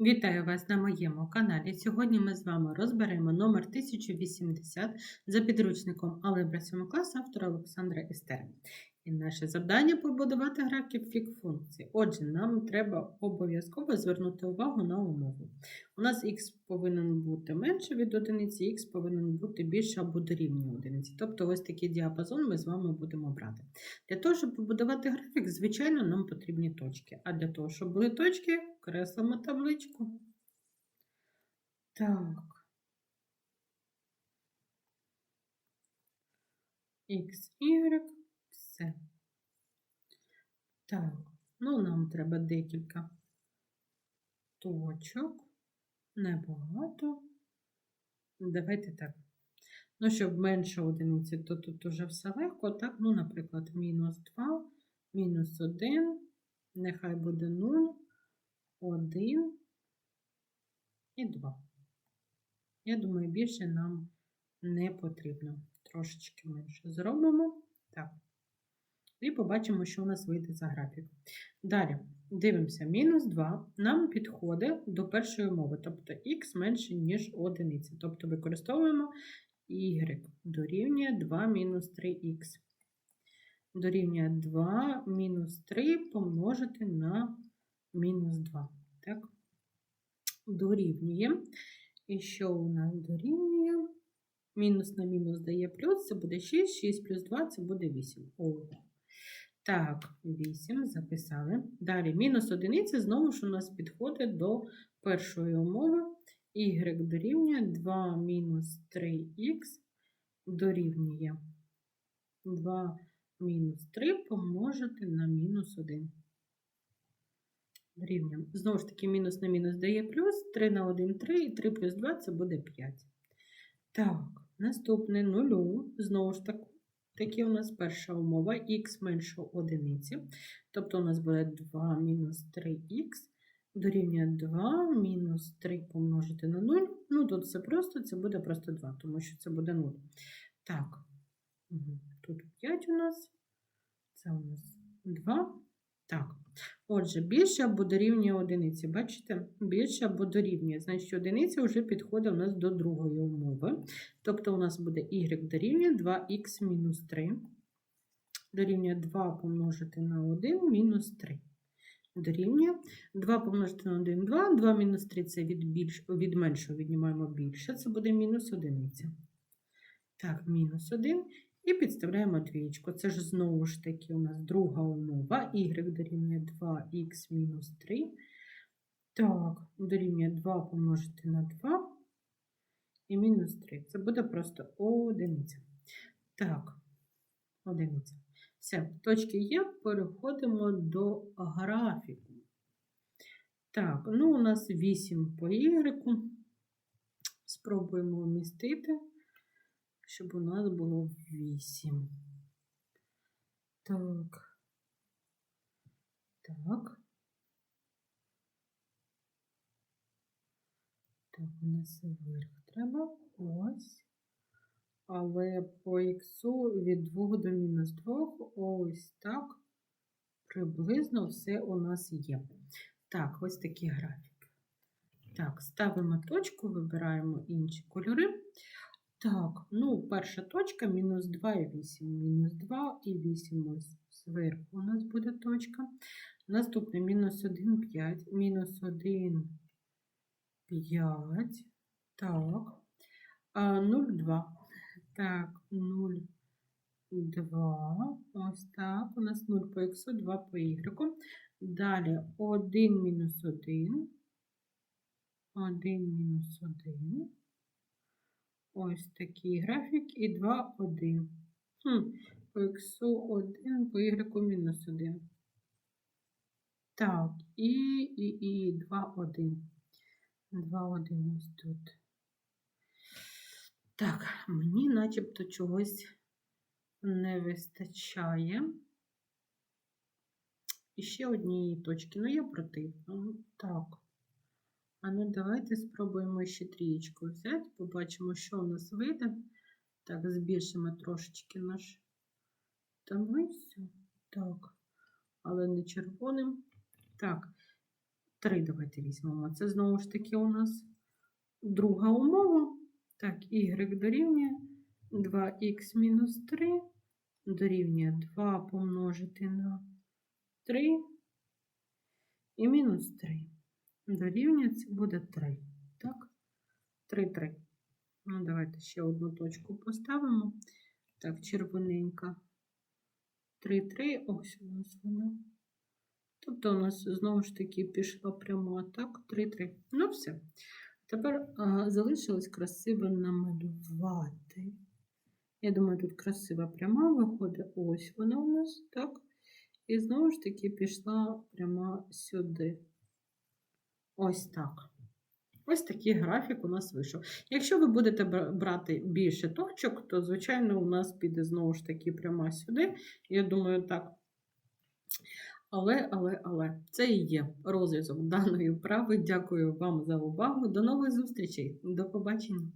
Вітаю вас на моєму каналі. Сьогодні ми з вами розберемо номер 1080 за підручником Алебра 7 класу автора Олександра Істера. І наше завдання побудувати графік фік функції. Отже, нам треба обов'язково звернути увагу на умову. У нас х повинен бути менше від одиниці, х повинен бути більше або дорівнює одиниці. Тобто ось такий діапазон ми з вами будемо брати. Для того, щоб побудувати графік, звичайно, нам потрібні точки. А для того, щоб були точки, креслимо табличку. Так. X, Y, все. Так, ну нам треба декілька точок. Небагато. Давайте так. Ну, щоб менше одиниці, то тут уже все легко. Так, ну, наприклад, мінус 2, мінус 1, нехай буде 0, 1 і 2. Я думаю, більше нам не потрібно. Трошечки менше зробимо. Так. І побачимо, що у нас вийде за графік. Далі, дивимося, мінус 2 нам підходить до першої умови, тобто х менше, ніж одиниця. Тобто використовуємо y дорівнює 2 мінус 3х. Дорівнює 2 мінус 3 помножити на мінус 2. Так? Дорівнює. І що у нас дорівнює? Мінус на мінус дає плюс, це буде 6, 6 плюс 2 це буде 8. О. Так, 8 записали. Далі, мінус одиниця, знову ж у нас підходить до першої умови. Y дорівнює 2 мінус 3х дорівнює 2 мінус 3 помножити на мінус 1. Дорівнює. Знову ж таки, мінус на мінус дає плюс, 3 на 1 3, і 3 плюс 2 це буде 5. Так, наступне нулю. Знову ж таки, таки у нас перша умова х менше одиниці. Тобто у нас буде 2 мінус 3х дорівнює 2 мінус 3 помножити на 0. Ну, тут все просто, це буде просто 2, тому що це буде 0. Так, тут 5 у нас, це у нас 2. Так, отже, більше або дорівнює одиниці. Бачите? Більше або дорівнює. Значить, одиниця вже підходить у нас до другої умови. Тобто у нас буде y дорівнює 2х мінус 3. Дорівнює 2 помножити на 1 мінус 3. Дорівнює 2 помножити на 1 2. 2 мінус 3 це від, більш, від меншого віднімаємо більше. Це буде мінус одиниця. Так, мінус 1. І підставляємо двічку. Це ж знову ж таки у нас друга умова. Y дорівнює 2х мінус 3. Так, дорівнює 2 помножити на 2 і мінус 3. Це буде просто одиниця. Так, одиниця. Все, точки є, переходимо до графіку. Так, ну у нас 8 по Y. Спробуємо вмістити щоб у нас було 8. Так. Так. Так, у нас вверх треба ось. Але по х від 2 до мінус 2 ось так. Приблизно все у нас є. Так, ось такий графік. Так, ставимо точку, вибираємо інші кольори. Так, ну, перша точка мінус 2 і 8. Мінус 2 і 8 ось зверху у нас буде точка. Наступне мінус 1, 5, мінус 1, 5. Так. 0, 2. Так, 0, 2. Ось так. У нас 0 по х, 2 по y. Далі 1 мінус 1. 1 мінус 1. Ось такий графік і 2, 1. Хм, По х 1, по y мінус 1. Так, і, і, і 2, 1. 2, 1 ось тут. Так, мені начебто чогось не вистачає. І ще однієї точки. Ну, я проти. Так. А ну давайте спробуємо ще трієчку взяти, побачимо, що у нас вийде. Так, збільшимо трошечки наш таблицю. Так, але не червоним. Так, 3 давайте візьмемо. Це знову ж таки у нас друга умова. Так, y дорівнює 2х мінус 3 дорівнює 2 помножити на 3 і мінус 3. Дорівнює це буде 3. Так? 3, 3. Ну, давайте ще одну точку поставимо. Так, червоненька. 3, 3. Ось у нас вона. Тобто у нас знову ж таки пішла пряма. Так, 3, 3. Ну, все. Тепер а, залишилось красиво намалювати. Я думаю, тут красива пряма виходить. Ось вона у нас, так. І знову ж таки пішла пряма сюди. Ось так. Ось такий графік у нас вийшов. Якщо ви будете брати більше точок, то, звичайно, у нас піде знову ж таки пряма сюди. Я думаю, так. Але, але, але, це і є розв'язок даної вправи. Дякую вам за увагу. До нових зустрічей. До побачення.